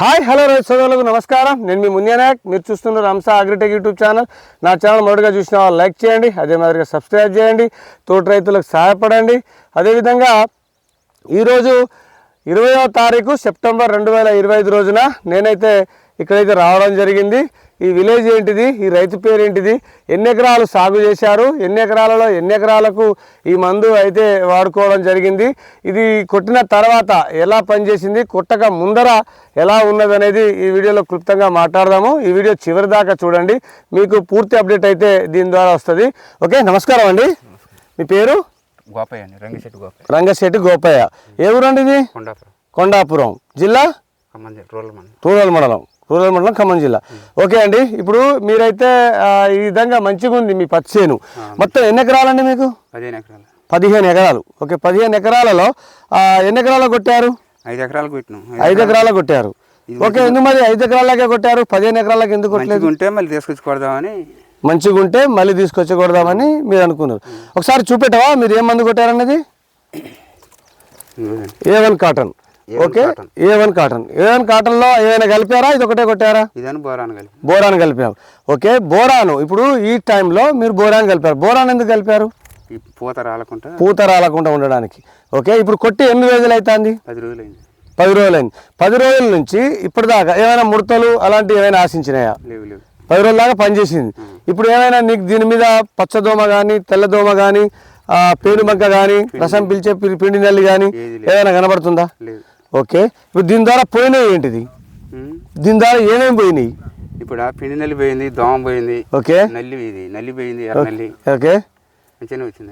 Hi hello రైతు సోదరులకు నమస్కారం. నేను మీ మున్యానాయక్ మీరు చూస్తున్నారు అంశ అగ్రిటెక్ యూట్యూబ్ ఛానల్. నా ఛానల్ మొదటిగా చూసిన వాళ్ళు లైక్ చేయండి అదే మాదిరిగా సబ్స్క్రైబ్ చేయండి తోటి రైతులకు సహాయపడండి. అదేవిధంగా ఈరోజు ఇరవయో తారీఖు సెప్టెంబర్ రెండు వేల ఇరవై ఐదు రోజున నేనైతే ఇక్కడైతే రావడం జరిగింది. ఈ విలేజ్ ఏంటిది? ఈ రైతు పేరు ఏంటిది? ఎన్ని ఎకరాలు సాగు చేశారు? ఎన్ని ఎకరాలలో ఎన్ని ఎకరాలకు ఈ మందు అయితే వాడుకోవడం జరిగింది? ఇది కొట్టిన తర్వాత ఎలా పనిచేసింది? కొట్టక ముందర ఎలా ఉన్నది అనేది ఈ వీడియోలో క్లుప్తంగా మాట్లాడదాము. ఈ వీడియో చివరి దాకా చూడండి. మీకు పూర్తి అప్డేట్ అయితే దీని ద్వారా వస్తుంది. ఓకే నమస్కారం అండి. మీ పేరు? గోపయ్య అండి రంగిశెట్టి గోపయ్య. రంగశెట్టి గోపయ్య. ఏ ఊరండి ఇది? కొండాపురం. కొండాపురం. జిల్లా? రూరల్ మండలం. రూరల్ మండలం ఖమ్మం జిల్లా. ఓకే అండి ఇప్పుడు మీరైతే ఈ విధంగా మంచిగా ఉంది మీ పచ్చి చేను మొత్తం ఎన్ని ఎకరాలండి మీకు? పదిహేను ఎకరాలు. పదిహేను ఎకరాలు. ఓకే పదిహేను ఎకరాలలో ఎన్ని ఎకరాలు కొట్టారు? ఐదు ఎకరాలు కొట్టినాం. ఐదు ఎకరాలు. కొట్టారు. ఓకే ఎందుకు మరి ఐదు ఎకరాలకే కొట్టారు? పదిహేను ఎకరాలకు ఎందుకు కొట్టలేదు? ఉంటే మళ్ళీ తీసుకొచ్చి కొడదామని మంచిగా ఉంటే మళ్ళీ తీసుకొచ్చి కొడదామని మీరు అనుకున్నారు. ఒకసారి చూపెట్టవా? మీరు ఏం మందు కొట్టారన్నది? ఇదిగోనండి. A one cotton A1 okay. A one cotton A one కాటన్లో ఏమైనా కలిపారా? ఇది ఒకటే కొట్టారా? ఇదని బోరాన్ కలిపి. బోరాన్ కలిపారు. Okay boron. ఇప్పుడు ఈ టైంలో మీరు బోరాన్ కలిపారు. బోరాన్ ఎందుకు కలిపారు? పూత రాలకుండా పూత రాలకుండా ఉండడానికి. ఓకే ఇప్పుడు కొట్టి ఎన్ని రోజులు అవుతుంది పది రోజులు అయింది పది రోజులైంది. పది రోజుల నుంచి ఇప్పటిదాకా ఏమైనా ముడతలు అలాంటివి ఏమైనా ఆశించినాయా? లేవు లేవు. పది రోజుల దాకా పనిచేసింది ఇప్పుడు ఏమైనా నీకు దీని మీద పచ్చదోమ కానీ తెల్లదోమ కానీ పేనుబంక కానీ రసం పిలిచే పిండి నల్లి కానీ ఏది ఏమైనా కనబడుతుందా? లేదు. ఓకే? ఇప్పుడు దీని ద్వారా పోయినాయి ఏంటిది. దీని ద్వారా ఏమేమి పోయినాయి? ఇప్పుడు ఆ పిండి నల్లి పోయింది దోమ పోయింది ఓకే. నల్లి ఇది నల్లి పోయింది ఎర్ర నల్లి. ఓకే.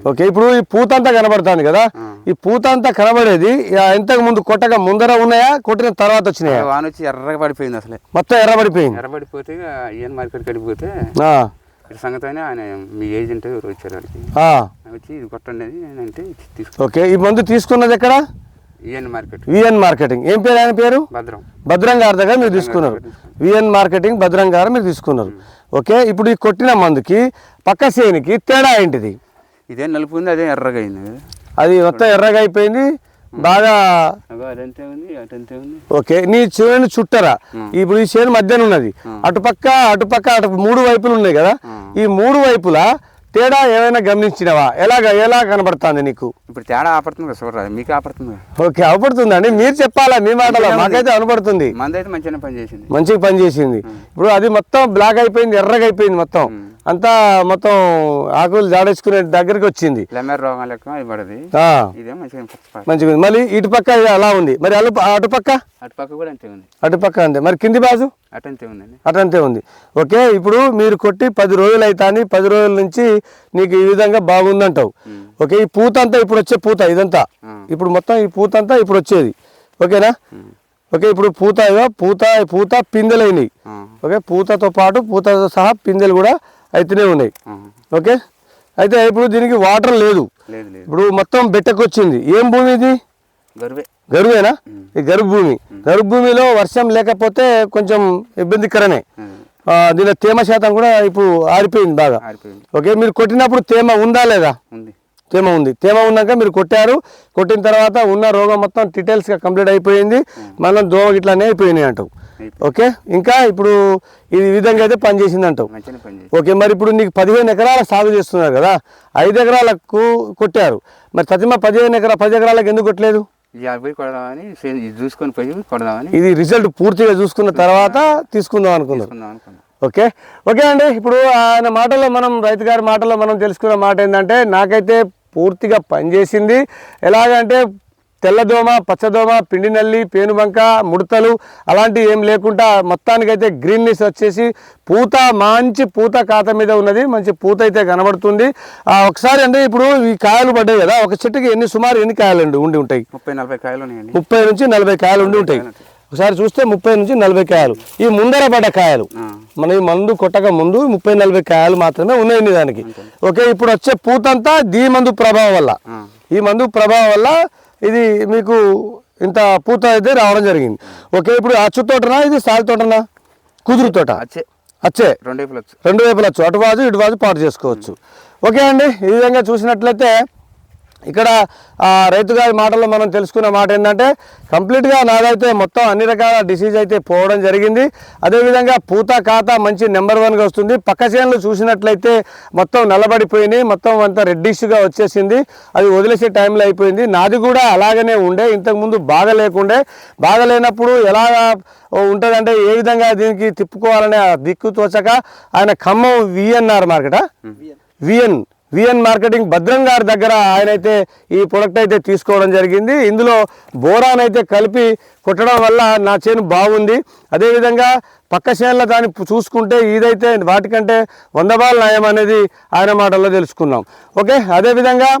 ఓకే ఇప్పుడు ఈ పూత అంతా కనబడుతుంది కదా. ఈ పూత అంతా కనబడేది ఇంతకు ముందు కొట్టక ముందర ఉన్నాయా? కొట్టిన తర్వాత వచ్చినాయా? వాన వచ్చి ఎర్రగా పడిపోయింది అసలే. మొత్తం ఎర్రబడిపోయింది ఎర్రబడిపోతే ఇక ఈయన మార్కెట్ కడిగిపోతే ఆ, ఇటు సంగతి ఆయన మీ ఏజెంట్ వచ్చారు వచ్చి ఇది కొట్టండి అంటే ఓకే ఈ మందు తీసుకున్నది ఎక్కడ? మార్కెట్ విఎన్ మార్కెటింగ్ ఏం పేరు ఆయన పేరు? భద్రం. గారి దగ్గర మీరు తీసుకున్నారు. విఎన్ మార్కెటింగ్ భద్రం గారు మీరు తీసుకున్నారు. ఓకే ఇప్పుడు ఈ కొట్టిన మందుకి పక్క సేనికి తేడా ఏంటిది? ఇదే నలుపు ఉంది అదే ఎర్రగా అయింది అది మొత్తం ఎర్రగా అయిపోయింది బాగా అదంతే ఉంది ఓకే నీ చేను చుట్టరా? ఇప్పుడు ఈ చేను మధ్యన ఉన్నది. అటుపక్క అటుపక్క అటు మూడు వైపులు ఉన్నాయి కదా. ఈ మూడు వైపులా తేడా ఏమైనా గమనించినవా? ఎలాగ ఎలా కనబడుతుంది నీకు? ఇప్పుడు తేడా ఆపడుతుంది కదా చూడరా మీకు ఆపడుతుంది. ఓకే అవపడుతుందండి మీరు చెప్పాలా? మీ మాటలో మాకైతే అయితే మంచిగానే పని చేసింది మంచిగా పనిచేసింది. ఇప్పుడు అది మొత్తం బ్లాక్ అయిపోయింది ఎర్రగా అయిపోయింది మొత్తం. అంతా మొత్తం ఆకులు జాడేసుకునే దగ్గరికి వచ్చింది. మంచిగా ఉంది మళ్ళీ ఇటు పక్క అలా ఉంది. మరి అటుపక్క అటు పక్క? కూడా అంతే ఉంది. అటుపక్క అంతే. మరి కింది బాజు? అటు అంతే ఉందండి అటంతే ఉంది. ఓకే ఇప్పుడు మీరు కొట్టి పది రోజులు అవుతాని పది రోజుల నుంచి నీకు ఈ విధంగా బాగుందంటావు. ఓకే ఈ పూత అంతా ఇప్పుడు వచ్చే పూత ఇదంతా. ఇప్పుడు మొత్తం ఈ పూత అంతా ఇప్పుడు వచ్చేది. ఓకేనా? ఓకే ఇప్పుడు పూత పూత పూత పిందెలు అయినాయి ఆ, ఓకే పూతతో పాటు పూతతో సహా పిందెలు కూడా అయితేనే ఉన్నాయి. ఓకే? అయితే ఇప్పుడు దీనికి వాటర్ లేదు. ఇప్పుడు మొత్తం బెట్టకొచ్చింది ఏం భూమి ఇది? గరువే. గరువేనా? ఈ గరువు భూమి గరువు భూమిలో వర్షం లేకపోతే కొంచెం ఇబ్బందికరమే. దీనిలో తేమ శాతం కూడా ఇప్పుడు ఆరిపోయింది బాగా. ఓకే? మీరు కొట్టినప్పుడు తేమ ఉందా లేదా? తేమ ఉంది. తేమ ఉన్నాక మీరు కొట్టారు. కొట్టిన తర్వాత ఉన్న రోగం మొత్తం డీటెయిల్స్గా కంప్లీట్ అయిపోయింది. మనం దోమ ఇట్లానే అయిపోయినాయి అంటావు. ఓకే? ఇంకా ఇప్పుడు ఈ విధంగా అయితే పనిచేసింది అంటావు ఓకే మరి ఇప్పుడు నీకు పదిహేను ఎకరాల సాగు చేస్తున్నారు కదా ఐదు ఎకరాలకు కొట్టారు. మరి తతిమ పదిహేను ఎకరా పది ఎకరాలకు ఎందుకు కొట్టలేదు? చూసుకొని పోయి కొడదామని. ఇది రిజల్ట్ పూర్తిగా చూసుకున్న తర్వాత తీసుకుందాం అనుకున్నాం. ఓకే? ఓకే అండి ఇప్పుడు ఆయన మాటల్లో మనం రైతు గారి మాటల్లో మనం తెలుసుకున్న మాట ఏంటంటే నాకైతే పూర్తిగా పనిచేసింది ఎలాగంటే తెల్లదోమ పచ్చదోమ పిండి నల్లి పేనుబంక ముడతలు అలాంటివి ఏం లేకుండా మొత్తానికైతే గ్రీన్నెస్ వచ్చేసి పూత మంచి పూత ఖాత మీద ఉన్నది. మంచి పూత అయితే కనబడుతుంది. ఆ, ఒకసారి అంటే ఇప్పుడు ఈ కాయలు పడ్డాయి కదా ఒక చెట్టుకి ఎన్ని సుమారు ఎన్ని కాయలు ఉండి ఉండి ఉంటాయి? ముప్పై నలభై కాయలు ముప్పై నుంచి నలభై కాయలు ఉండి ఉంటాయి. ఒకసారి చూస్తే ముప్పై నుంచి నలభై కాయలు. ఈ ముందర పడ్డ కాయలు మన ఈ మందు కొట్టక ముందు ముప్పై నలభై కాయలు మాత్రమే ఉన్నాయండి దానికి. ఓకే ఇప్పుడు వచ్చే పూతంతా దీ మందు ప్రభావం వల్ల. ఈ మందు ప్రభావం వల్ల ఇది మీకు ఇంత పూత అయితే రావడం జరిగింది. ఓకే ఇప్పుడు అచ్చు తోటనా? ఇది సాల్ తోటనా? కుదురు తోట? అచ్చే. అచ్చే. రెండు వైపులు రెండు వైపులు వచ్చు అటు బాజు ఇటు బాజు పాటు చేసుకోవచ్చు. ఓకే అండి ఈ విధంగా చూసినట్లయితే ఇక్కడ రైతు గారి మాటల్లో మనం తెలుసుకున్న మాట ఏంటంటే కంప్లీట్గా నాదైతే మొత్తం అన్ని రకాల డిసీజ్ అయితే పోవడం జరిగింది. అదేవిధంగా పూత ఖాతా మంచి నెంబర్ వన్గా వస్తుంది. పక్క చేనులు చూసినట్లయితే మొత్తం నల్లబడిపోయినాయి. మొత్తం అంతా రెడ్డిష్గా వచ్చేసింది. అది వదిలేసే టైంలో అయిపోయింది. నాది కూడా అలాగనే ఉండే. ఇంతకుముందు బాగా లేకుండే బాగా లేనప్పుడు ఎలా ఉంటుందంటే ఏ విధంగా దీనికి తిప్పుకోవాలనే దిక్కు తోచక ఆయన ఖమ్మం విఎన్ఆర్ మార్కెటా? విఎన్. విఎన్ మార్కెటింగ్ భద్రం గారి దగ్గర ఆయన అయితే ఈ ప్రొడక్ట్ అయితే తీసుకోవడం జరిగింది. ఇందులో బోరాన్ అయితే కలిపి కొట్టడం వల్ల నా చేను బాగుంది. అదేవిధంగా పక్క చేనుల దాన్ని చూసుకుంటే ఇదైతే వాటికంటే వంద బాల నయం అనేది ఆయన మాటల్లో తెలుసుకున్నాం. ఓకే? అదేవిధంగా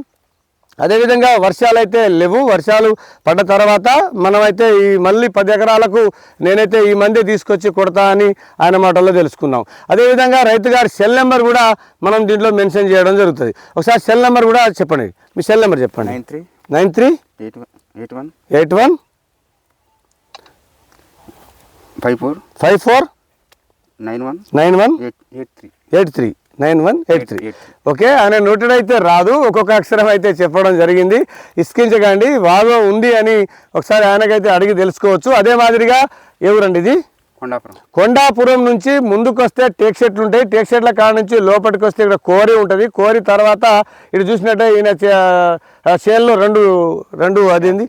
అదేవిధంగా వర్షాలు అయితే లేవు. వర్షాలు పడ్డ తర్వాత మనమైతే ఈ మళ్ళీ పది ఎకరాలకు నేనైతే ఈ మంది తీసుకొచ్చి కొడతా అని ఆయన మాటల్లో తెలుసుకున్నాం. అదేవిధంగా రైతు గారి సెల్ నెంబర్ కూడా మనం దీంట్లో మెన్షన్ చేయడం జరుగుతుంది. ఒకసారి సెల్ నెంబర్ కూడా చెప్పండి. మీ సెల్ నెంబర్ చెప్పండి. Nine three nine three eight one eight one eight one five four five four nine one nine one eight eight three eight three nine one eight three. Okay ఆయన noted అయితే రాదు. ఒక్కొక్క అక్షరం అయితే చెప్పడం జరిగింది. ఇస్కించకండి. బాగా ఉంది అని ఒకసారి ఆయనకైతే అడిగి తెలుసుకోవచ్చు. అదే మాదిరిగా ఎవరండి ఇది? కొండాపురం. కొండాపురం నుంచి ముందుకు వస్తే టేక్ షెట్లు ఉంటాయి. టేక్ షెట్ల కాడ నుంచి లోపలికి వస్తే ఇక్కడ కోరి ఉంటుంది. కోరి తర్వాత ఇటు చూసినట్టే ఈయన చేనులో రెండు రెండు అదేంది?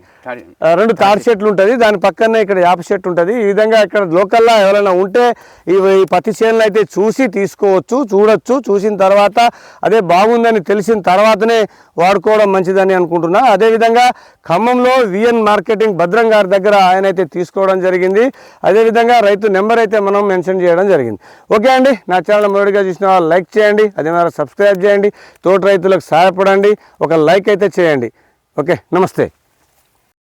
రెండు తాడి చెట్లు ఉంటుంది. దాని పక్కనే ఇక్కడ యాప చెట్టు ఉంటుంది. ఈ విధంగా ఇక్కడ లోకల్లో ఎవరైనా ఉంటే ఈ పత్తి చేనులు అయితే చూసి తీసుకోవచ్చు చూడొచ్చు. చూసిన తర్వాత అదే బాగుందని తెలిసిన తర్వాతనే వాడుకోవడం మంచిదని అనుకుంటున్నా. అదేవిధంగా ఖమ్మంలో విఎన్ మార్కెటింగ్ భద్రం గారి దగ్గర ఆయన అయితే తీసుకోవడం జరిగింది. అదేవిధంగా రైతు నెంబర్ అయితే మనం మెన్షన్ చేయడం జరిగింది. ఓకే అండి నా ఛానల్ మొదటిగా చూసిన వాళ్ళు లైక్ చేయండి అదే సబ్స్క్రైబ్ చేయండి. తోటి రైతులకు సహాయపడండి. ఒక లైక్ అయితే చేయండి. ఓకే నమస్తే.